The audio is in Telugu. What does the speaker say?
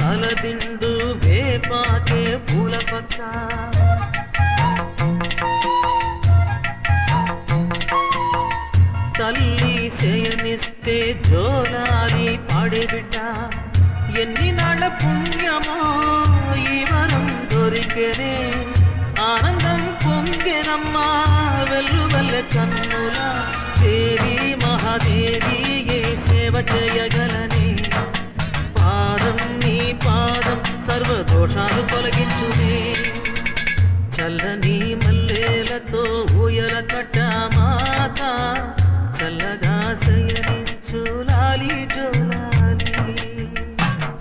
పాలదిండు వేపాకే పూల పక్క తల్లి చేయనిస్తే జోలాలి పాడే బిడ్డ ఎన్ని నాళ్ళ పుణ్యమో ఈ వరం దొరికెనే. ఆనందం పొంగెనమ్మా వెల్లు వెల్ల కన్నుల. దేవి మహాదేవి ఏ సేవ చేయగలని దోషాలు తొలగించునే చల్లని మల్లెలతో ఊయల కట్ట